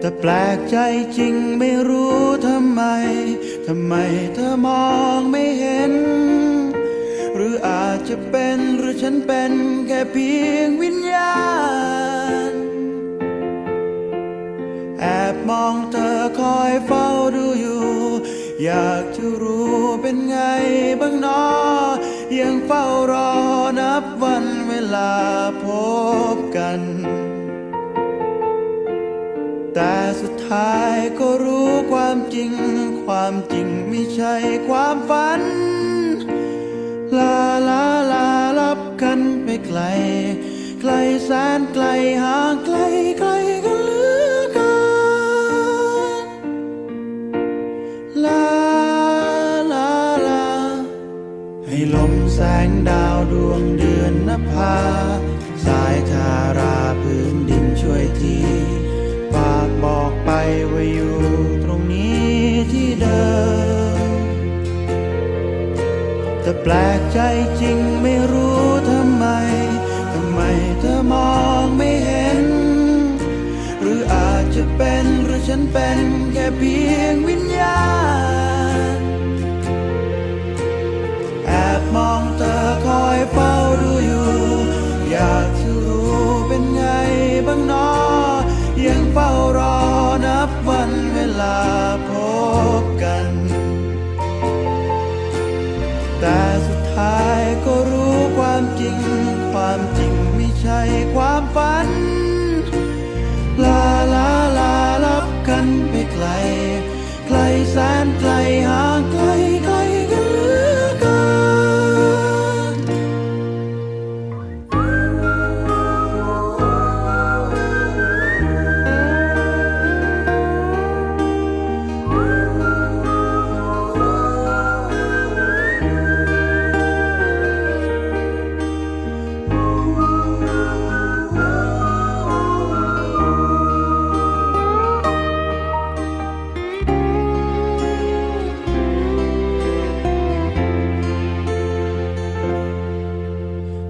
แต่แปลกใจจริงไม่รู้ทำไม ทำไมเธอมองไม่เห็น หรืออาจจะเป็นหรือฉันเป็นแค่เพียงวิญญาณ แอบมองเธอคอยเฝ้าดูอยู่ อยากจะรู้เป็นไงบ้างนอ ยังเฝ้ารอนับวันเวลาพบกัน แต่สุดท้ายก็รู้ความจริง ความจริงไม่ใช่ความฝัน ลาลาลาลับกันไปไกล ไกลแสนไกลห่างไกลไกลกันเหลือเกินลาลาลา ให้ลมแสงดาวดวง แปลกใจจริงไม่รู้ทำไม ทำไมเธอมองไม่เห็น หรืออาจจะเป็นหรือฉันเป็นแค่เพียงวิญญาณ แอบมองเธอคอยเฝ้าดูอยู่ อยากจะรู้เป็นไงบ้างนอยังเฝ้ารอนับวันเวลา ความฝัน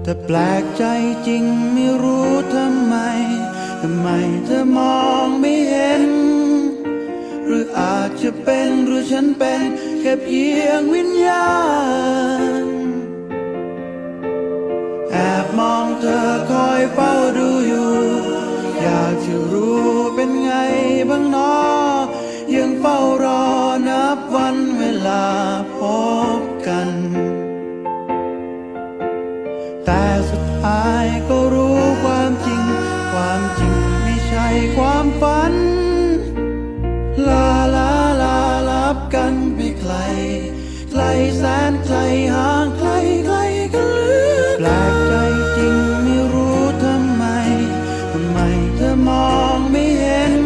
แต่แปลกใจจริงไม่รู้ทำไม ทำไมเธอมองไม่เห็น หรืออาจจะเป็นหรือฉันเป็นแค่เพียงวิญญาณ แอบมองเธอคอยเฝ้าดูอยู่ อยากจะรู้เป็นไงบ้างนอยังเฝ้ารอนับวันเวลาพบกัน สุดท้ายก็รู้ความจริง ความจริงไม่ใช่ความฝัน ลาลาลาลับกันไปไกลไกลแสนไกลห่างไกลไกลกันเหลือแปลกใจจริงไม่รู้ทำไมทำไมเธอมองไม่เห็น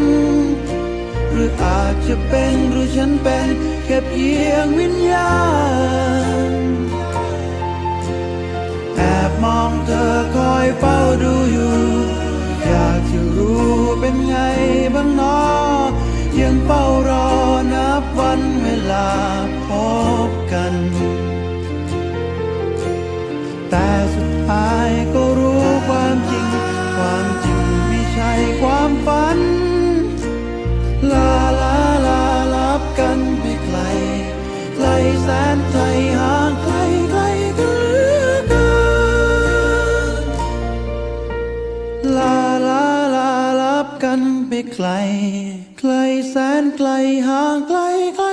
หรืออาจจะเป็นหรือฉันเป็นแค่เพียงวิญญาณ แอบมอง ยเฝ้าดูอยู่ อยากจะรู้เป็นไงบ้างนอยังเฝ้ารอนับวันเวลาพบกัน แต่สุดท้ายก็ันไปไกล ไกลแสนไกลห่างไกลไกล